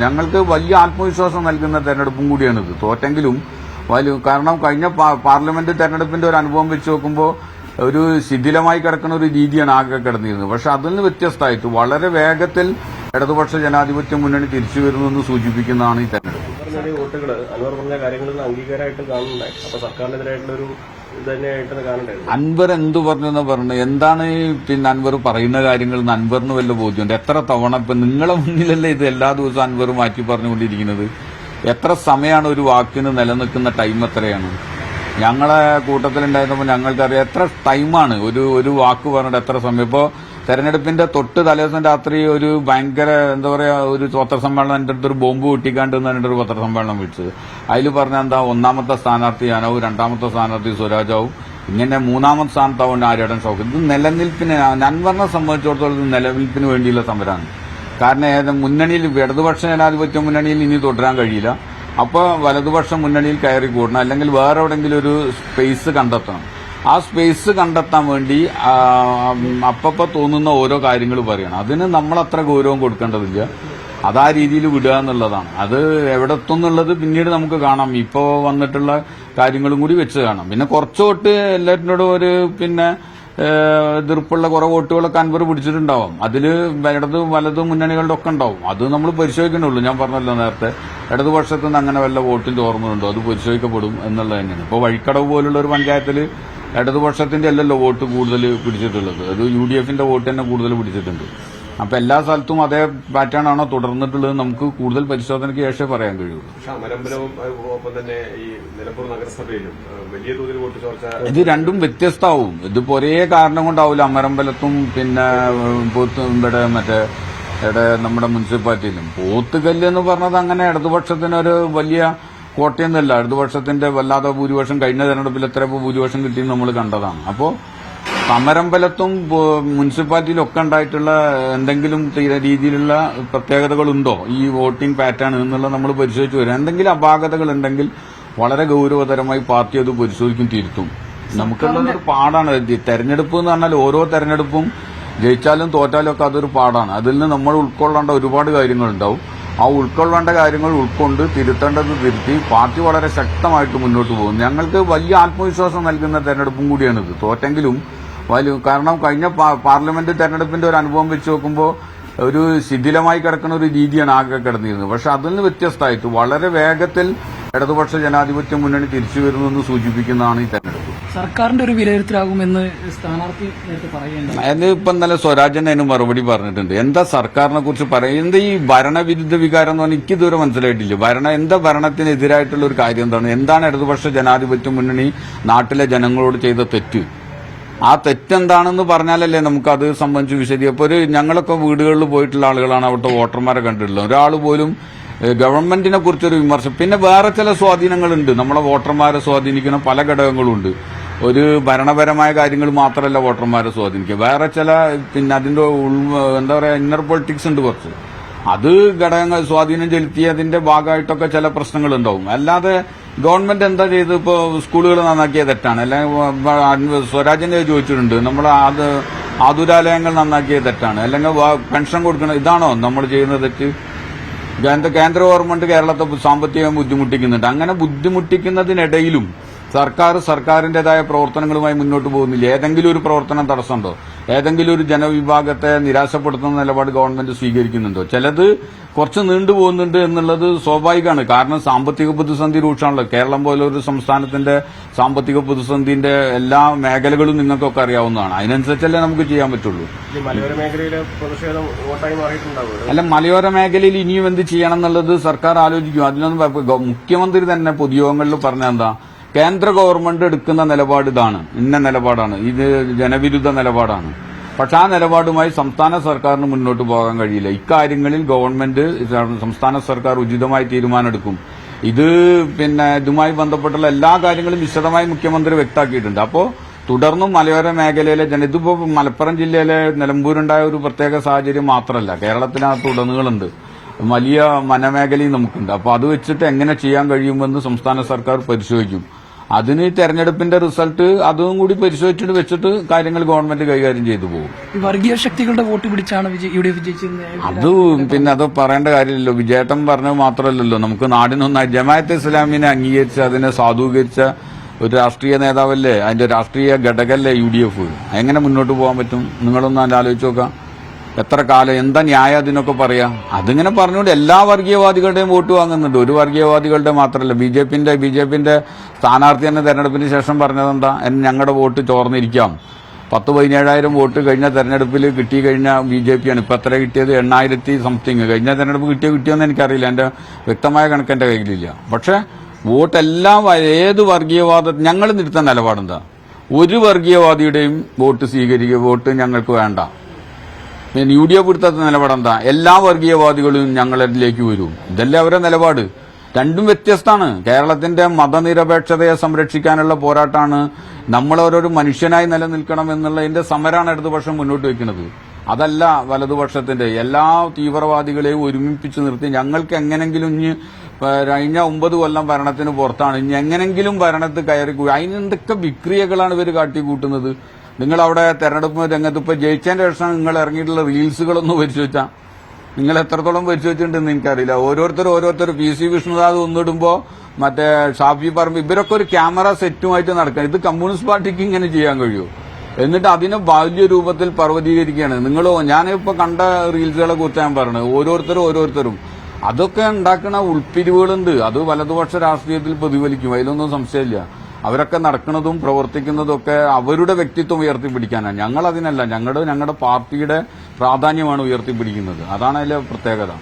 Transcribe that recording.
ഞങ്ങൾക്ക് വലിയ ആത്മവിശ്വാസം നൽകുന്ന തെരഞ്ഞെടുപ്പും കൂടിയാണിത്. തോറ്റെങ്കിലും കാരണം കഴിഞ്ഞ പാർലമെന്റ് തെരഞ്ഞെടുപ്പിന്റെ ഒരു അനുഭവം വെച്ച് നോക്കുമ്പോൾ ഒരു ശിഥിലമായി കിടക്കുന്ന ഒരു രീതിയാണ് ആകെ കിടന്നിരുന്നത്. പക്ഷെ അതിൽ നിന്ന് വ്യത്യസ്തമായിട്ട് വളരെ വേഗത്തിൽ ഇടതുപക്ഷ ജനാധിപത്യ മുന്നണി തിരിച്ചു വരുന്നതെന്ന് സൂചിപ്പിക്കുന്നതാണ് ഈ തെരഞ്ഞെടുപ്പ്. പറഞ്ഞ അംഗീകാരമായിട്ട് കാണുന്നുണ്ടായി. അപ്പൊ സർക്കാരിനെതിരായിട്ടുള്ള ഒരു അൻവർ എന്തു പറഞ്ഞെന്ന് പറഞ്ഞു? എന്താണ് പിന്നെ അൻവർ പറയുന്ന കാര്യങ്ങൾ അൻവറിന് വല്ല ബോധ്യമുണ്ട്? എത്ര തവണ ഇപ്പൊ നിങ്ങളെ മുന്നിലല്ലേ ഇത് എല്ലാ ദിവസവും അൻവർ മാറ്റി പറഞ്ഞുകൊണ്ടിരിക്കുന്നത്? എത്ര സമയമാണ് ഒരു വാക്കിന് നിലനിൽക്കുന്ന ടൈം എത്രയാണ്? ഞങ്ങളെ കൂട്ടത്തിലുണ്ടായിരുന്നപ്പോൾ ഞങ്ങൾക്കറിയാം എത്ര ടൈമാണ്. ഒരു ഒരു വാക്ക് പറഞ്ഞിട്ട് എത്ര സമയം. ഇപ്പോൾ തെരഞ്ഞെടുപ്പിന്റെ തൊട്ട് തലേദിവസം രാത്രി ഒരു ഭയങ്കര എന്താ പറയാ ഒരു പത്രസമ്മേളനം എന്റെ അടുത്ത് ഒരു ബോംബ് പൊട്ടിക്കാണ്ട് എന്ന് പറഞ്ഞിട്ട് ഒരു പത്രസമ്മേളനം വിളിച്ചത്. അതിൽ പറഞ്ഞ എന്താ ഒന്നാമത്തെ സ്ഥാനാർത്ഥി ഞാനാവും രണ്ടാമത്തെ സ്ഥാനാർത്ഥി സ്വരാജാവും. ഇങ്ങനെ മൂന്നാമത്തെ സ്ഥാനത്താവും ആര്യടൻ ഷോക്ക് ഇത് നിലനിൽപ്പിന് അൻവറിനെ സംബന്ധിച്ചിടത്തോളം ഇത് നിലനിൽപ്പിന് വേണ്ടിയുള്ള സമരമാണ് കാരണം മുന്നണിയിൽ ഇടതുപക്ഷ ജനാധിപത്യ മുന്നണിയിൽ ഇനി തുടരാൻ കഴിയില്ല. അപ്പോൾ വലതുപക്ഷം മുന്നണിയിൽ കയറി കൂടണം. അല്ലെങ്കിൽ വേറെ എവിടെയെങ്കിലും ഒരു സ്പേസ് കണ്ടെത്തണം. ആ സ്പേസ് കണ്ടെത്താൻ വേണ്ടി ആ, അപ്പപ്പോ തോന്നുന്ന ഓരോ കാര്യങ്ങൾ പറയണം. അതിന് നമ്മൾ അത്ര ഗൗരവം കൊടുക്കേണ്ടതില്ല. അത് ആ രീതിയിൽ വിടുക എന്നുള്ളതാണ്. അത് എവിടെ പിന്നീട് നമുക്ക് കാണാം. ഇപ്പോ വന്നിട്ടുള്ള കാര്യങ്ങളും കൂടി വെച്ച് കാണാം. പിന്നെ കുറച്ച് തൊട്ട് എല്ലാറ്റിനോടും ഒരു പിന്നെ എതിർപ്പുള്ള കുറെ വോട്ടുകളൊക്കെ അൻവർ പിടിച്ചിട്ടുണ്ടാവും. അതിൽ ഇടത് വലത് മുന്നണികളുടെ ഒക്കെ ഉണ്ടാവും. അത് നമ്മൾ പരിശോധിക്കണുള്ളൂ ഞാൻ പറഞ്ഞല്ലോ നേരത്തെ. ഇടതുപക്ഷത്ത് നിന്ന് അങ്ങനെ വല്ല വോട്ടിന്റെ ഓർമ്മയുണ്ടോ അത് പരിശോധിക്കപ്പെടും എന്നുള്ളത് തന്നെയാണ്. ഇപ്പോൾ വഴിക്കടവ് പോലുള്ള ഒരു പഞ്ചായത്തിൽ ഇടതുപക്ഷത്തിന്റെ അല്ലല്ലോ വോട്ട് കൂടുതൽ പിടിച്ചിട്ടുള്ളത്. അത് യു ഡി എഫിന്റെ വോട്ട് തന്നെ കൂടുതൽ പിടിച്ചിട്ടുണ്ട്. അപ്പൊ എല്ലാ സ്ഥലത്തും അതേ പാറ്റേൺ ആണോ തുടർന്നിട്ടുള്ളത് നമുക്ക് കൂടുതൽ പരിശോധനയ്ക്ക് ശേഷമേ പറയാൻ കഴിയുള്ളൂ. ഒപ്പം തന്നെ ഈ നിലമ്പൂർ നഗരസഭയിലും വലിയ തോതിൽ വോട്ട് ചോർച്ച ഇത് രണ്ടും വ്യത്യസ്തമാവും. ഇതിപ്പോ ഒരേ കാരണം കൊണ്ടാവില്ല. അമരമ്പലത്തും പിന്നെ ഇവിടെ മറ്റേ ഇവിടെ നമ്മുടെ മുനിസിപ്പാലിറ്റിയിലും. പോത്തുകല്ല് എന്ന് പറഞ്ഞത് അങ്ങനെ ഇടതുപക്ഷത്തിനൊരു വലിയ കോട്ടയൊന്നുമല്ല. ഇടതുപക്ഷത്തിന്റെ വല്ലാതെ ഭൂരിപക്ഷം കഴിഞ്ഞ തെരഞ്ഞെടുപ്പിൽ എത്ര ഭൂരിപക്ഷം കിട്ടിയെന്ന് നമ്മൾ കണ്ടതാണ്. അപ്പോൾ സമരമ്പലത്തും മുനിസിപ്പാലിറ്റിയിലും ഒക്കെ ഉണ്ടായിട്ടുള്ള എന്തെങ്കിലും രീതിയിലുള്ള പ്രത്യേകതകളുണ്ടോ? ഈ വോട്ടിംഗ് പാറ്റേൺ എന്നുള്ളത് നമ്മൾ പരിശോധിച്ചു വരും. എന്തെങ്കിലും അപാകതകൾ ഉണ്ടെങ്കിൽ വളരെ ഗൗരവതരമായി പാർട്ടി അത് പരിശോധിക്കും തിരുത്തും. നമുക്കുള്ളത് പാടാണ്. തെരഞ്ഞെടുപ്പ് എന്ന് പറഞ്ഞാൽ ഓരോ തെരഞ്ഞെടുപ്പും ജയിച്ചാലും തോറ്റാലും ഒക്കെ അതൊരു പാടാണ്. അതിൽ നിന്ന് നമ്മൾ ഉൾക്കൊള്ളേണ്ട ഒരുപാട് കാര്യങ്ങളുണ്ടാവും. ആ ഉൾക്കൊള്ളേണ്ട കാര്യങ്ങൾ ഉൾക്കൊണ്ട് തിരുത്തേണ്ടത് തിരുത്തി പാർട്ടി വളരെ ശക്തമായിട്ട് മുന്നോട്ട് പോകും ഞങ്ങൾക്ക് വലിയ ആത്മവിശ്വാസം നൽകുന്ന തെരഞ്ഞെടുപ്പും കൂടിയാണിത് തോറ്റെങ്കിലും കാരണം കഴിഞ്ഞ പാർലമെന്റ് തെരഞ്ഞെടുപ്പിന്റെ ഒരു അനുഭവം വെച്ച് നോക്കുമ്പോൾ ഒരു ശിഥിലമായി കിടക്കുന്ന ഒരു രീതിയാണ് ആകെ കിടന്നിരുന്നത്. പക്ഷെ അതിൽ നിന്ന് വ്യത്യസ്തമായിട്ട് വളരെ വേഗത്തിൽ ഇടതുപക്ഷ ജനാധിപത്യ മുന്നണി തിരിച്ചു വരുന്നു സൂചിപ്പിക്കുന്നതാണ് ഈ തെരഞ്ഞെടുപ്പ്. സർക്കാരിന്റെ ഒരു വിലയിരുത്തലാകുമെന്ന് സ്ഥാനാർത്ഥി അതിന് ഇപ്പൊ ഇന്നലെ സ്വരാജൻ അതിന് മറുപടി പറഞ്ഞിട്ടുണ്ട്. എന്താ സർക്കാരിനെ കുറിച്ച് പറയും എന്താ ഈ ഭരണവിരുദ്ധ വികാരം എന്ന് പറഞ്ഞാൽ എനിക്ക് ഇതുവരെ മനസ്സിലായിട്ടില്ല. ഭരണ എന്താ ഭരണത്തിനെതിരായിട്ടുള്ള ഒരു കാര്യം എന്താണ്? എന്താണ് ഇടതുപക്ഷ ജനാധിപത്യ മുന്നണി നാട്ടിലെ ജനങ്ങളോട് ചെയ്ത തെറ്റ്? ആ തെറ്റെന്താണെന്ന് പറഞ്ഞാലല്ലേ നമുക്ക് അത് സംബന്ധിച്ച് വിശദീകരിക്കും. ഒരു ഞങ്ങളൊക്കെ വീടുകളിൽ പോയിട്ടുള്ള ആളുകളാണ് അവിടുത്തെ വോട്ടർമാരെ കണ്ടിട്ടുള്ളത്. ഒരാൾ പോലും ഗവൺമെന്റിനെ കുറിച്ചൊരു വിമർശനം. പിന്നെ വേറെ ചില സ്വാധീനങ്ങളുണ്ട്. നമ്മളെ വോട്ടർമാരെ സ്വാധീനിക്കുന്ന പല ഘടകങ്ങളുണ്ട്. ഒരു ഭരണപരമായ കാര്യങ്ങൾ മാത്രമല്ല വോട്ടർമാരെ സ്വാധീനിക്കുക. വേറെ ചില പിന്നെ അതിന്റെ എന്താ പറയാ ഇന്നർ പൊളിറ്റിക്സ് ഉണ്ട് കുറച്ച്. അത് ഘടകങ്ങൾ സ്വാധീനം ചെലുത്തിയതിന്റെ ഭാഗമായിട്ടൊക്കെ ചില പ്രശ്നങ്ങൾ ഉണ്ടാവും അല്ലാതെ ഗവൺമെന്റ് എന്താ ചെയ്ത് ഇപ്പോൾ സ്കൂളുകൾ നന്നാക്കിയ തെറ്റാണ്. അല്ലെങ്കിൽ സ്വരാജിന്റെ ചോദിച്ചിട്ടുണ്ട്. നമ്മൾ അത് ആതുരാലയങ്ങൾ നന്നാക്കിയ തെറ്റാണ്. അല്ലെങ്കിൽ പെൻഷൻ കൊടുക്കണം ഇതാണോ നമ്മൾ ചെയ്യുന്ന തെറ്റ്? കേന്ദ്ര ഗവൺമെന്റ് കേരളത്തെ സാമ്പത്തികം ബുദ്ധിമുട്ടിക്കുന്നുണ്ട്. അങ്ങനെ ബുദ്ധിമുട്ടിക്കുന്നതിനിടയിലും സർക്കാർ സർക്കാരിന്റേതായ പ്രവർത്തനങ്ങളുമായി മുന്നോട്ട് പോകുന്നില്ല. ഏതെങ്കിലും ഒരു പ്രവർത്തനം തടസ്സമുണ്ടോ? ഏതെങ്കിലും ഒരു ജനവിഭാഗത്തെ നിരാശപ്പെടുത്തുന്ന നിലപാട് ഗവൺമെന്റ് സ്വീകരിക്കുന്നുണ്ടോ? ചിലത് കുറച്ച് നീണ്ടുപോകുന്നുണ്ട് എന്നുള്ളത് സ്വാഭാവികമാണ്. കാരണം സാമ്പത്തിക പ്രതിസന്ധി രൂക്ഷമാണല്ലോ. കേരളം പോലെ ഒരു സംസ്ഥാനത്തിന്റെ സാമ്പത്തിക പ്രതിസന്ധിന്റെ എല്ലാ മേഖലകളും നിങ്ങൾക്കൊക്കെ അറിയാവുന്നതാണ്. അതിനനുസരിച്ചല്ലേ നമുക്ക് ചെയ്യാൻ പറ്റുള്ളൂ. അല്ല മലയോര മേഖലയിൽ ഇനിയും എന്ത് ചെയ്യണം എന്നുള്ളത് സർക്കാർ ആലോചിക്കും. അതിനൊന്നും മുഖ്യമന്ത്രി തന്നെ പൊതുയോഗങ്ങളിൽ പറഞ്ഞ എന്താ? കേന്ദ്ര ഗവൺമെന്റ് എടുക്കുന്ന നിലപാട് ഇതാണ്. ഇന്ന നിലപാടാണ്. ഇത് ജനവിരുദ്ധ നിലപാടാണ്. പക്ഷെ ആ നിലപാടുമായി സംസ്ഥാന സർക്കാരിന് മുന്നോട്ട് പോകാൻ കഴിയില്ല. ഇക്കാര്യങ്ങളിൽ ഗവൺമെന്റ് സംസ്ഥാന സർക്കാർ ഉചിതമായി തീരുമാനമെടുക്കും. ഇത് പിന്നെ ഇതുമായി ബന്ധപ്പെട്ടുള്ള എല്ലാ കാര്യങ്ങളും വിശദമായി മുഖ്യമന്ത്രി വ്യക്തമാക്കിയിട്ടുണ്ട്. അപ്പോൾ തുടർന്നും മലയോര മേഖലയിലെ ജന ഇതിപ്പോ മലപ്പുറം ജില്ലയിലെ നിലമ്പൂരുണ്ടായ ഒരു പ്രത്യേക സാഹചര്യം മാത്രമല്ല. കേരളത്തിനകത്ത് ഉടനീളുണ്ട് വലിയ വനമേഖലയും നമുക്കുണ്ട്. അപ്പോൾ അത് വെച്ചിട്ട് എങ്ങനെ ചെയ്യാൻ കഴിയുമെന്ന് സംസ്ഥാന സർക്കാർ പരിശോധിക്കും. അതിന് തെരഞ്ഞെടുപ്പിന്റെ റിസൾട്ട് അതും കൂടി പരിശോധിച്ചിട്ട് വെച്ചിട്ട് കാര്യങ്ങൾ ഗവൺമെന്റ് കൈകാര്യം ചെയ്തു പോകും. വർഗീയ ശക്തികളുടെ വോട്ട് പിടിച്ചാണ് ഇവിടെ അത് പിന്നെ അത് പറയേണ്ട കാര്യമില്ലല്ലോ. വിജയേട്ടൻ പറഞ്ഞത് മാത്രമല്ലല്ലോ. നമുക്ക് നാടിനൊന്നായി ജമാഅത്ത് ഇസ്ലാമിനെ അംഗീകരിച്ച് അതിനെ സാധൂകരിച്ച ഒരു രാഷ്ട്രീയ നേതാവല്ലേ? അതിന്റെ രാഷ്ട്രീയ ഘടകല്ലേ യു ഡി എഫ്? എങ്ങനെ മുന്നോട്ട് പോകാൻ പറ്റും? നിങ്ങളൊന്ന് ആലോചിച്ച് നോക്കാം. എത്ര കാലം? എന്താ ന്യായം അതിനൊക്കെ പറയാ? അതിങ്ങനെ പറഞ്ഞുകൊണ്ട് എല്ലാ വർഗീയവാദികളുടെയും വോട്ട് വാങ്ങുന്നുണ്ട്. ഒരു വർഗീയവാദികളുടെ മാത്രമല്ല ബി ജെ പിന്റെ ബി ജെ പിന്റെ സ്ഥാനാർത്ഥി തന്നെ തെരഞ്ഞെടുപ്പിന് ശേഷം പറഞ്ഞതെന്താ? എന്നെ ഞങ്ങളുടെ വോട്ട് ചോർന്നിരിക്കാം. പത്ത് പതിനേഴായിരം വോട്ട് കഴിഞ്ഞ തെരഞ്ഞെടുപ്പിൽ കിട്ടി കഴിഞ്ഞ ബി ജെ പിയാണ് ഇപ്പൊ എത്ര കിട്ടിയത്? എണ്ണായിരത്തി സംതിങ്. കഴിഞ്ഞ തെരഞ്ഞെടുപ്പ് കിട്ടിയോ കിട്ടിയോ കിട്ടിയോന്ന് എനിക്കറിയില്ല. എന്റെ വ്യക്തമായ കണക്ക് എന്റെ കയ്യിലില്ല. പക്ഷെ വോട്ടെല്ലാം ഏത് വർഗീയവാദ ഞങ്ങൾ നിർത്ത നിലപാടെന്താ? ഒരു വർഗീയവാദിയുടെയും വോട്ട് സ്വീകരിക്കുക വോട്ട് ഞങ്ങൾക്ക് വേണ്ട. പിന്നെ യു ഡി എഫ് എടുത്ത നിലപാടെന്താ എല്ലാ വർഗീയവാദികളും ഞങ്ങളിലേക്ക് വരും. ഇതല്ലേ അവരുടെ നിലപാട്. രണ്ടും വ്യത്യസ്തമാണ്. കേരളത്തിന്റെ മതനിരപേക്ഷതയെ സംരക്ഷിക്കാനുള്ള പോരാട്ടമാണ് നമ്മൾ ഓരോരു മനുഷ്യനായി നിലനിൽക്കണം എന്നുള്ളതിന്റെ സമരമാണ് ഇടതുപക്ഷം മുന്നോട്ട് വെക്കുന്നത് അതല്ല വലതുപക്ഷത്തിന്റെ. എല്ലാ തീവ്രവാദികളെയും ഒരുമിപ്പിച്ച് നിർത്തി ഞങ്ങൾക്ക് എങ്ങനെങ്കിലും ഇനി കഴിഞ്ഞ ഒമ്പത് കൊല്ലം ഭരണത്തിന് പുറത്താണ്. ഇനി എങ്ങനെങ്കിലും ഭരണത്ത് കയറി അതിനെന്തൊക്കെ വിക്രിയകളാണ് ഇവർ കാട്ടിക്കൂട്ടുന്നത്? നിങ്ങൾ അവിടെ തെരഞ്ഞെടുപ്പ് രംഗത്ത് ഇപ്പൊ ജയിച്ചതിന്റെ ശേഷം നിങ്ങൾ ഇറങ്ങിയിട്ടുള്ള റീൽസുകളൊന്ന് വെച്ചാൽ നിങ്ങൾ എത്രത്തോളം പരിശോധിച്ചിട്ടുണ്ടെന്ന് എനിക്കറിയില്ല. ഓരോരുത്തർ ഓരോരുത്തർ പി സി വിഷ്ണുദാസ് ഒന്നിടുമ്പോ മറ്റേ ഷാഫി പറമ്പ് ഇവരൊക്കെ ഒരു ക്യാമറ സെറ്റുമായിട്ട് നടക്കണം ഇത് കമ്മ്യൂണിസ്റ്റ് പാർട്ടിക്ക് ഇങ്ങനെ ചെയ്യാൻ കഴിയൂ. എന്നിട്ട് അതിനെ ബാല്യ രൂപത്തിൽ പർവതീകരിക്കുകയാണ്. നിങ്ങൾ ഞാനിപ്പോ കണ്ട റീൽസുകളെ കുറിച്ച് ഞാൻ പറഞ്ഞത് ഓരോരുത്തരും ഓരോരുത്തരും. അതൊക്കെ ഉണ്ടാക്കുന്ന ഉൾപ്പിരിവുകളുണ്ട്. അത് വലതുപക്ഷ രാഷ്ട്രീയത്തിൽ പ്രതിഫലിക്കും. അതിലൊന്നും സംശയമില്ല. അവരൊക്കെ നടക്കുന്നതും പ്രവർത്തിക്കുന്നതും ഒക്കെ അവരുടെ വ്യക്തിത്വം ഉയർത്തിപ്പിടിക്കാനാണ് ഞങ്ങൾ അതിനല്ല ഞങ്ങളുടെ ഞങ്ങളുടെ പാർട്ടിയുടെ പ്രാധാന്യമാണ് ഉയർത്തിപ്പിടിക്കുന്നത്. അതാണ് അതിലെ പ്രത്യേകത.